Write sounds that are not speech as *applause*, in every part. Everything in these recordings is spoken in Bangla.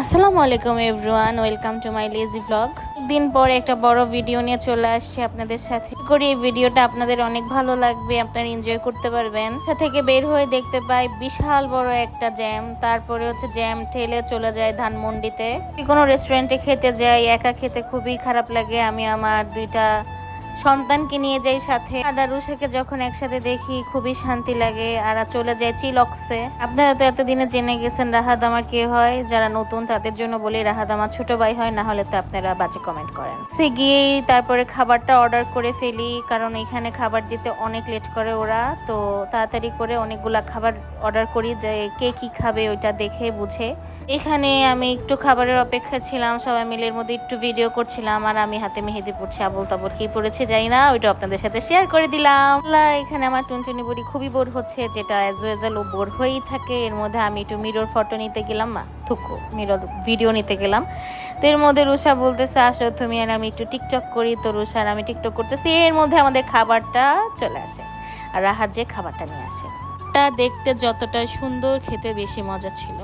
আসসালামু আলাইকুম everyone, welcome to my lazy blog দিন পরে একটা বড় ভিডিও নিয়ে চলে আসছি আপনাদের সাথে। করি এই ভিডিওটা আপনাদের অনেক ভালো লাগবে, আপনারা এনজয় করতে পারবেন। থেকে বের হয়ে দেখতে পাই বিশাল বড় একটা জ্যাম তারপরে হচ্ছে জ্যাম ঠেলে চলে যায় ধানমন্ডিতে। কোনো রেস্টুরেন্টে খেতে যাই, একা খেতে খুবই খারাপ লাগে। আমি, আমার দুইটা সন্তানকে নিয়ে যাই সাথে। আদা রুষাকে যখন একসাথে দেখি, খুবই শান্তি লাগে। আর চলে যায় চিলক্সে। আপনারা তো এতদিনে জেনে গেছেন রাহাত আমার কে হয়। যারা নতুন, তাদের জন্য বলি রাহাত আমার ছোট ভাই হয়, না হলে তো আপনারা বাজে কমেন্ট করেন। সে গিয়েই তারপরে খাবারটা অর্ডার করে ফেলি, কারণ এখানে খাবার দিতে অনেক লেট করে ওরা। তো তাড়াতাড়ি করে অনেকগুলা খাবার অর্ডার করি, যে কে কি খাবে ওইটা দেখে বুঝে। এখানে আমি একটু খাবারের অপেক্ষা ছিলাম, সবাই মিলের মধ্যে একটু ভিডিও করছিলাম, আর আমি হাতে মেহেদি পড়ছি আবল তাবল কি পড়েছে যাই না ওইটা আপনাদের সাথে শেয়ার করে দিলাম। এখানে আমার টুনটুনি বুড়ি খুবই বোর হচ্ছে যেটা এজ এজাল ও বোর হয়েই থাকে। এর মধ্যে আমি একটু মিরর ফটো নিতে গেলাম মা থুকু মিরর ভিডিও নিতে গেলাম। তো এর মধ্যে রুষা বলতেছে আসো তুমি আর আমি একটু টিকটক করি। তো রুষা আর আমি টিকটক করতেছি। এর মধ্যে আমাদের খাবারটা চলে আসে। আর রাহাত যে খাবারটা নিয়ে আসে। টা দেখতে যতটা সুন্দর খেতে বেশি মজা ছিল।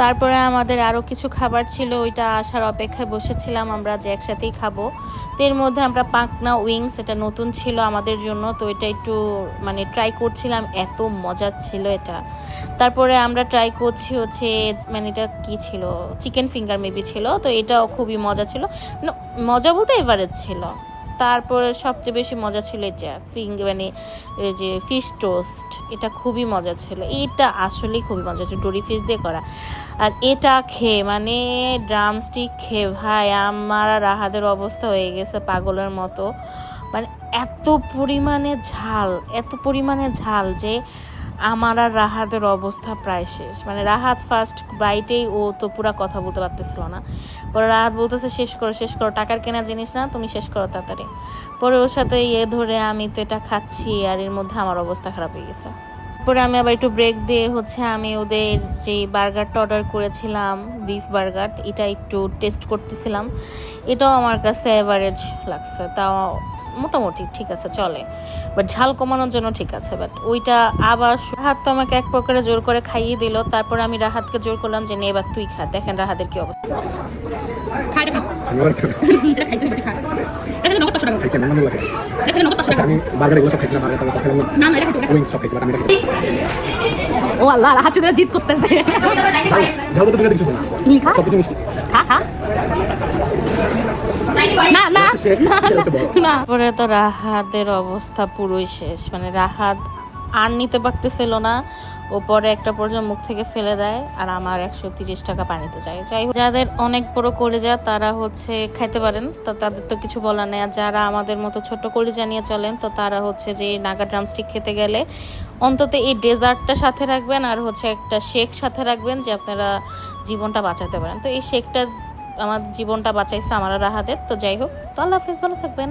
তারপরে আমাদের আরও কিছু খাবার ছিল ওইটা আসার অপেক্ষায় বসেছিলাম আমরা যে একসাথেই খাব। তো এর মধ্যে আমরা পাকনা উইংস এটা নতুন ছিল আমাদের জন্য তো এটা একটু মানে ট্রাই করছিলাম এত মজার ছিল এটা। তারপরে আমরা ট্রাই করছি হচ্ছে মানে এটা কি ছিল? চিকেন ফিঙ্গার মেবি ছিল তো এটাও খুবই মজা ছিল। না, মজা বলতে এভারেজ ছিল। তারপরে সবচেয়ে বেশি মজা ছিল এটা ফিং মানে যে ফিশ টোস্ট এটা খুবই মজা ছিল। এটা আসলেই খুবই মজা ছিল, ডোরি ফিশ দিয়ে করা। আর এটা খেয়ে মানে ড্রামস্টিক খেয়ে, ভাই আমার রাহাদের অবস্থা হয়ে গেছে পাগলের মতো। মানে এত পরিমাণে ঝাল, এত পরিমাণে ঝাল যে আমার আর রাহাতের অবস্থা প্রায় শেষ। মানে রাহাত ফার্স্ট বাইটেই ও তো পুরা কথা বলতে পারতেছিল না। পরে রাহাত বলতেছে, শেষ করো শেষ করো, টাকার কেনা জিনিস না, তুমি শেষ করো তাড়াতাড়ি। পরে ওর সাথে ইয়ে ধরে আমি তো এটা খাচ্ছি আর এর মধ্যে আমার অবস্থা খারাপ হয়ে গেছে। পরে আমি আবার একটু ব্রেক দিয়ে হচ্ছে আমি ওদের যে বার্গারটা অর্ডার করেছিলাম বিফ বার্গার এটা একটু টেস্ট করতেছিলাম। এটাও আমার কাছে অ্যাভারেজ লাগছে। তাও মোটামুটি ঠিক আছে চলে। বাট ঝাল কমানোর জন্য ঠিক আছে বাট ওইটা আবার রাহাত তো আমাকে এক প্রকারে জোর করে খাইয়ে দিল তারপর আমি রাহাতকে জোর করলাম যে নে এবার তুই খা। দেখেন রাহাতের কি অবস্থা। মনে *laughs* আচ্ছা। ও আল্লাহ জিত করতেছে। ঝাল তুমি না না না তো রাহাতের অবস্থা পুরোই শেষ। মানে রাহাত আর নিতে পারতেছিল না। ও পরে একটা পর্যন্ত মুখ থেকে ফেলে দেয় আর আমার একশো তিরিশ টাকা পানিতে চাই যাই হোক, যাদের অনেক বড় কলিজা তারা হচ্ছে খাইতে পারেন। তো তাদের তো কিছু বলার নেই। আর যারা আমাদের মতো ছোট কলিজা নিয়ে চলেন তো তারা হচ্ছে যে নাগা ড্রামস্টিক খেতে গেলে অন্তত এই ডেজার্টটা সাথে রাখবেন আর হচ্ছে একটা শেক সাথে রাখবেন যে আপনারা জীবনটা বাঁচাতে পারেন। তো এই শেকটা আমার জীবনটা বাঁচাইছে আমার আর তো যাই হোক তো আল্লাহ হাফিজ ভালো থাকবেন।